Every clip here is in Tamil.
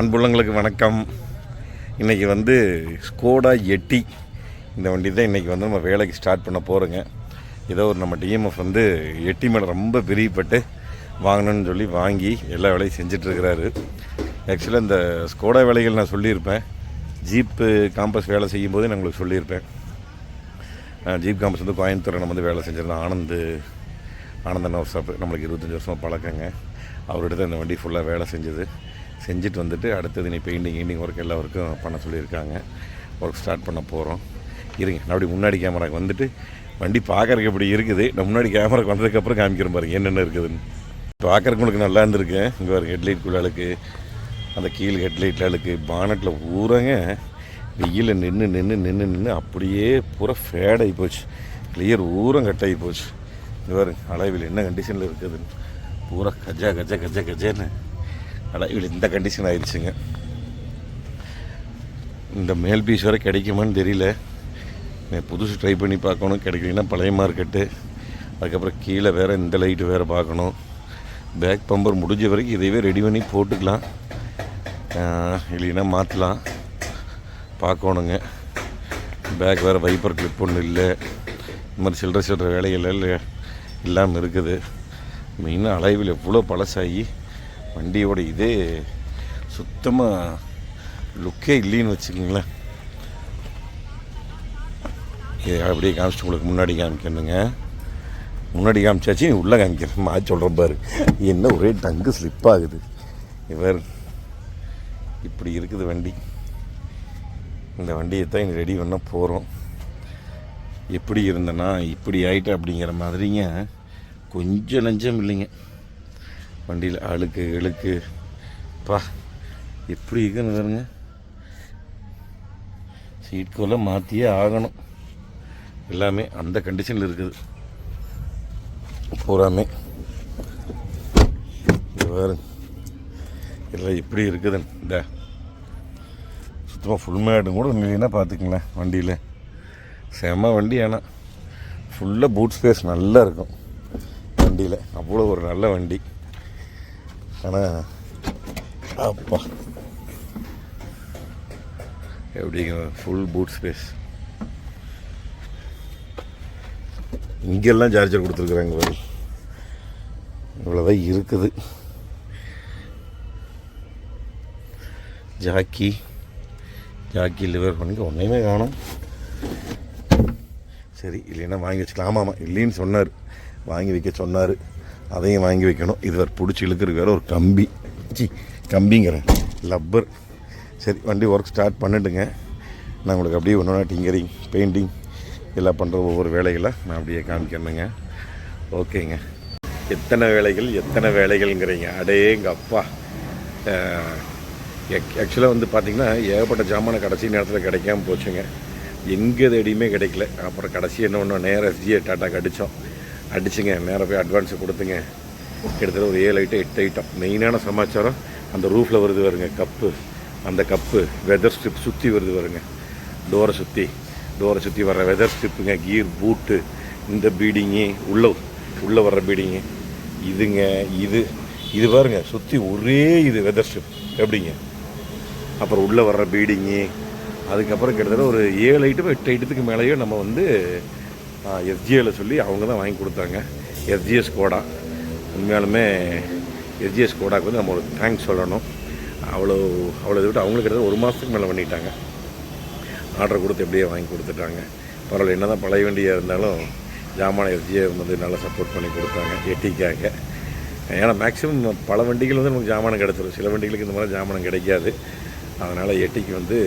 அன்புள்ளங்களுக்கு வணக்கம். இன்றைக்கி வந்து ஸ்கோடா எட்டி இந்த வண்டி தான் இன்றைக்கி வந்து நம்ம வேலைக்கு ஸ்டார்ட் பண்ண போகிறோங்க ஏதோ ஒரு நம்ம டிஎம்எஃப் வந்து எட்டி மேலே ரொம்ப பிரியப்பட்டு வாங்கணும்னு சொல்லி வாங்கி எல்லா வேலையும் செஞ்சிட்ருக்கிறாரு ஆக்சுவலாக இந்த ஸ்கோடா வேலைகள் நான் சொல்லியிருப்பேன். ஜீப்பு காம்பஸ் வேலை செய்யும்போது நான் உங்களுக்கு சொல்லியிருப்பேன். நான் ஜீப் காம்பஸ் வந்து கோயம்புத்தூர் நம்ம வந்து வேலை செஞ்சிருந்தேன் ஆனந்து ஆனந்தன் ஒர்க் ஷாப் நம்மளுக்கு இருபத்தஞ்சி வருஷமாக பழக்கங்க. அவர்கிட்ட தான் இந்த வண்டி ஃபுல்லாக வேலை செஞ்சது. செஞ்சுட்டு வந்துட்டு அடுத்தது நீ பெயிண்டிங் கெயிண்டிங் ஒர்க் எல்லா ஒர்க்கும் பண்ண சொல்லியிருக்காங்க. ஒர்க் ஸ்டார்ட் பண்ண போகிறோம் இருங்க நான் அப்படி முன்னாடி கேமராக்கு வந்துட்டு வண்டி பார்க்கறதுக்கு இப்படி இருக்குது? நான் முன்னாடி கேமராக்கு வந்ததுக்கப்புறம் காமிக்கிறேன் பாருங்க என்னென்ன இருக்குதுன்னு. பார்க்குறக்கு உங்களுக்கு நல்லா இருந்திருக்கு. இங்கே ஒரு ஹெட்லைட் அழுக்கு அந்த கீழ் ஹெட்லைட்டில் அழுக்கு பானட்டில் பூராங்க வெயிலில் நின்று நின்று நின்று நின்று அப்படியே பூரா ஃபேடாகி போச்சு. கிளியர் ஊரம் கட்டாகி போச்சு. இங்கே பாருங்க அளவில் என்ன கண்டிஷனில் இருக்குதுன்னு. பூரா கஜா கஜா கஜா கஜேன்னு. அளவில் இந்த கண்டிஷன் ஆயிடுச்சுங்க இந்த மேல் பீஸ் வரை கிடைக்குமான்னு தெரியல. நான் புதுசு ட்ரை பண்ணி பார்க்கணும். கிடைக்கலன்னா பழைய மார்க்கெட்டு அதுக்கப்புறம் கீழே வேறு இந்த லைட்டு வேறு பார்க்கணும். பேக் பம்பர் முடிஞ்ச வரைக்கும் இதையவே ரெடி பண்ணி போட்டுக்கலாம். இல்லைன்னா மாற்றலாம் பார்க்கணுங்க. பேக் வேறு வைப்பர் கிளிப் ஒன்று இல்லை. இந்த மாதிரி சில்லற சில்லற வேலைகள் இல்லை இல்லாமல் இருக்குது. மெயினாக அலைவில் எவ்வளோ பழசாகி வண்டியோட இதே சுத்தமாக லுக்கே இல்லைன்னு வச்சுக்கோங்களேன். இது அப்படியே காமிச்சிட்டு உங்களுக்கு முன்னாடி காமிக்கணுங்க. முன்னாடி காமிச்சாச்சு நீ உள்ளே காமிக்கிறேன் மா சொல்கிறேன் பாரு. என்ன ஒரே டங்கு ஸ்லிப் ஆகுது. இவர் இப்படி இருக்குது வண்டி. இந்த வண்டியை தான் இங்கே ரெடி பண்ண போகிறோம் எப்படி இருந்தேன்னா இப்படி ஆயிட்டு அப்படிங்கிற மாதிரிங்க கொஞ்சம் நஞ்சம் இல்லைங்க. வண்டியில் அழுக்கு இழுக்கு. பா எப்படி இருக்குன்னு பாருங்க. சீட் கோல மாற்றியே ஆகணும். எல்லாமே அந்த கண்டிஷனில் இருக்குது. பூராமே. பாருங்க. எல்லாம் எப்படி இருக்குதுன்னு. இந்த. சுத்தமாக ஃபுல் மேடும் கூட இல்லைன்னா பார்த்துக்கங்களேன் வண்டியில். செம வண்டி ஆனால் ஃபுல்லாக பூட் ஸ்பேஸ் நல்லா இருக்கும். வண்டியில். அவ்வளோ ஒரு நல்ல வண்டி. ஆனால் அப்பா. எப்படிங்க ஃபுல் பூட் ஸ்பேஸ் இங்கெல்லாம் சார்ஜர் கொடுத்துருக்குறாங்க பாரு. இவ்வளோதான் இருக்குது. ஜாக்கி ஜாக்கி லிவர் பண்ணி ஒன்றையுமே காணும். சரி இல்லைன்னா வாங்கி வச்சுக்கலாம். ஆமாம் ஆமாம் இல்லைன்னு சொன்னார். வாங்கி வைக்க சொன்னார். அதையும் வாங்கி வைக்கணும். இது வேறு பிடிச்சி இழுக்கிறதுக்கு வேறு ஒரு கம்பி. சி கம்பிங்கிறேன். லப்பர் சரி வண்டி ஒர்க் ஸ்டார்ட் பண்ணிட்டுங்க. நான் உங்களுக்கு அப்படியே ஒன்று டிங்கரிங் பெயிண்டிங் எல்லாம் பண்ணுற ஒவ்வொரு வேலைகளை நான் அப்படியே காமிக்கணுங்க ஓகேங்க. எத்தனை வேலைகள் எத்தனை வேலைகள்ங்கிறீங்க. அடே எங்கள் அப்பா ஆக்சுவலாக வந்து பார்த்திங்கன்னா ஏகப்பட்ட ஜாமான கடைசி நேரத்தில் கிடைக்காம போச்சுங்க. எங்கே எதையுமே கிடைக்கல. அப்புறம் கடைசி என்ன ஒன்று நேரம் எஸ்ஜிஏ டாட்டாக்கு அடித்தோம் அடிச்சுங்க நேராக போய் அட்வான்ஸை கொடுத்துங்க. கிட்டத்தட்ட ஒரு ஏழு ஐட்டம் எட்டு ஐட்டம் மெயினான சமாச்சாரம் அந்த ரூஃபில் வருது வருங்க கப்பு. அந்த கப்பு வெதர் ஸ்ட்ரிப் சுற்றி வருது வருங்க டோரை சுற்றி டோரை சுற்றி வர்ற வெதர் ஸ்ட்ரிப்புங்க கீர் பூட்டு இந்த பீடிங்கு உள்ள உள்ளே வர்ற பீடிங்கு இதுங்க இது இது பாருங்க சுற்றி ஒரே இது வெதர் ஸ்ட்ரிப் எப்படிங்க? அப்புறம் உள்ளே வர்ற பீடிங்கு அதுக்கப்புறம் கிட்டத்தட்ட ஒரு ஏழு ஐட்டம் எட்டு ஐட்டத்துக்கு மேலேயோ நம்ம வந்து எஸ்ஜிஏல சொல்லி அவங்க தான் வாங்கி கொடுத்தாங்க. எஸ்ஜிஎஸ் கோடா உண்மையாலுமே எஸ்ஜிஎஸ் கோடாக்கு வந்து நம்ம ஒரு தேங்க்ஸ் சொல்லணும். அவ்வளோ அவ்வளோ இது விட்டு அவங்களுக்கு கிட்டத்தட்ட ஒரு மாதத்துக்கு மேலே பண்ணிட்டாங்க. ஆர்டர் கொடுத்து எப்படியே வாங்கி கொடுத்துட்டாங்க. பரவாயில்ல என்ன தான் பழைய வண்டியாக இருந்தாலும் ஜாமான எஸ்ஜிஏ வந்து நல்லா சப்போர்ட் பண்ணி கொடுத்தாங்க எட்டிக்காக. ஏன்னா மேக்ஸிமம் பல வண்டிகள் வந்து நமக்கு ஜாமானம் கிடச்சிடும் சில வண்டிகளுக்கு இந்த மாதிரி ஜாமானம் கிடைக்காது. அதனால் எட்டிக்கு வந்து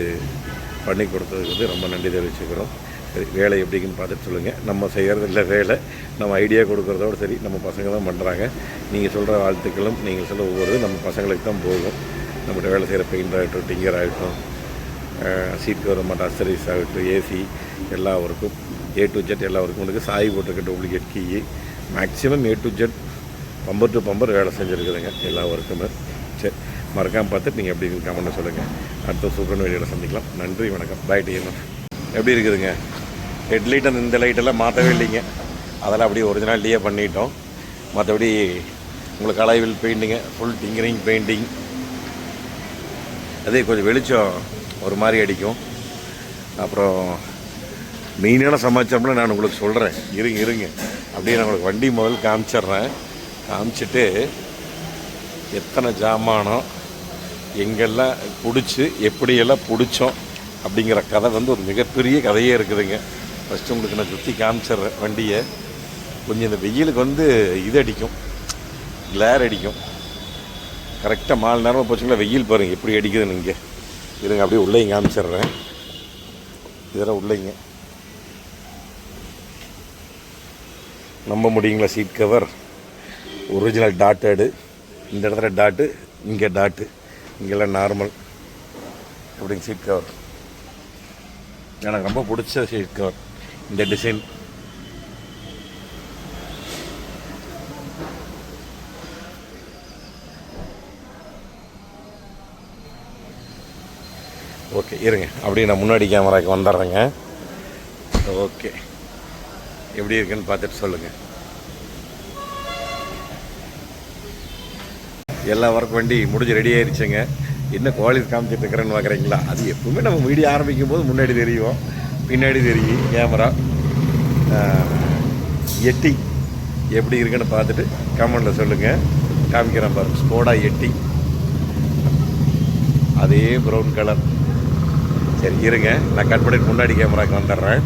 பண்ணி கொடுத்ததுக்கு வந்து ரொம்ப நன்றி தெரிவிச்சுக்கிறோம். சரி வேலை எப்படிங்கன்னு பார்த்துட்டு சொல்லுங்கள் நம்ம செய்கிறது இல்லை வேலை நம்ம ஐடியா கொடுக்குறதோட சரி நம்ம பசங்க தான் பண்ணுறாங்க நீங்கள் சொல்கிற வாழ்த்துக்களும் நீங்கள் சொல்கிற ஒவ்வொரு நம்ம பசங்களுக்கு தான் போகும். நம்மகிட்ட வேலை செய்கிற பெயிண்ட் ஆகட்டும் டிங்கர் ஆகட்டும் சீட் கவர்மெண்ட் அசரிஸ் ஆகட்டும் ஏசி எல்லா ஒர்க்கும் ஏ டு ஜெட் எல்லா ஒர்க்கும் இருக்குது சாய் போட்டிருக்க duplicate key maximum A to Z bumper to bumper வேலை செஞ்சுருக்குதுங்க எல்லா ஒர்க்குமே சரி மறக்காமல் பார்த்துட்டு நீங்கள் எப்படி இருக்குன்னு கமெண்ட்டை சொல்லுங்கள் அடுத்த சூப்பரான வீடியோவில் சந்திக்கலாம். நன்றி வணக்கம். பாய் டிஎம்எஃப் எப்படி இருக்குதுங்க? ஹெட்லைட் அந்த இந்த லைட்டெல்லாம் மாற்றவே இல்லைங்க. அதெல்லாம் அப்படியே ஒரிஜினாலிட்டியே பண்ணிட்டோம். மற்றபடி உங்களுக்கு அலைவில் பெயிண்டிங்கு ஃபுல் டிங்கரிங் பெயிண்டிங் அதே கொஞ்சம் வெளிச்சம் ஒரு மாதிரி அடிக்கும். அப்புறம் மெயினான சமாச்சாரம்லாம் நான் உங்களுக்கு சொல்கிறேன் இருங்க இருங்க. அப்படியே நான் உங்களுக்கு வண்டி முதல் காமிச்சிட்றேன். காமிச்சிட்டு எத்தனை ஜாமானம் எங்கெல்லாம் பிடிச்சி எப்படியெல்லாம் பிடிச்சோம் அப்படிங்கிற கதை வந்து ஒரு மிகப்பெரிய கதையே இருக்குதுங்க. ஃபஸ்ட்டு உங்களுக்கு நான் சுற்றி காமிச்சிட்றேன் வண்டியை கொஞ்சம் இந்த வெயிலுக்கு வந்து இது அடிக்கும். கிளேர் அடிக்கும். கரெக்டாக மாலை நேரமாக போச்சுங்களா? வெயில் பாருங்க எப்படி அடிக்குதுன்னு இங்கே. இருங்க அப்படியே உள்ளேயும் காமிச்சிடுறேன். இதெல்லாம் உள்ளேங்க. நம்ப முடியுங்களா? சீட் கவர் ஒரிஜினல் டாட்டடு இந்த இடத்துல டாட்டு இங்கே டாட்டு இங்கெல்லாம் நார்மல் அப்படிங்க சீட் கவர் எனக்கு ரொம்ப பிடிச்ச சீட் கவர் இந்த டிசைன் ஓகே இருங்க. அப்படியே நான் முன்னாடி கேமராக்கு வந்துடுறேங்க. ஓகே எப்படி இருக்குன்னு பார்த்துட்டு சொல்லுங்கள் எல்லா ஒர்க் வண்டி முடிஞ்சு ரெடி ஆயிடுச்சுங்க என்ன குவாலிட்டி காமிச்சிட்டு இருக்கிறேன்னு பார்க்குறீங்களா அது எப்பவுமே நம்ம வீடியோ ஆரம்பிக்கும் போது முன்னாடி தெரியும். பின்னாடி தெரியும் கேமரா எட்டி எப்படி இருக்குன்னு பார்த்துட்டு கமெண்டில் சொல்லுங்கள் காமிக்கிறேன் பாருங்கள் ஸ்போடா எட்டி. அதே ப்ரௌன் கலர் சரி இருங்க. நான் கட் பண்ணிட்டு முன்னாடி கேமராவுக்கு வந்துடுறேன்.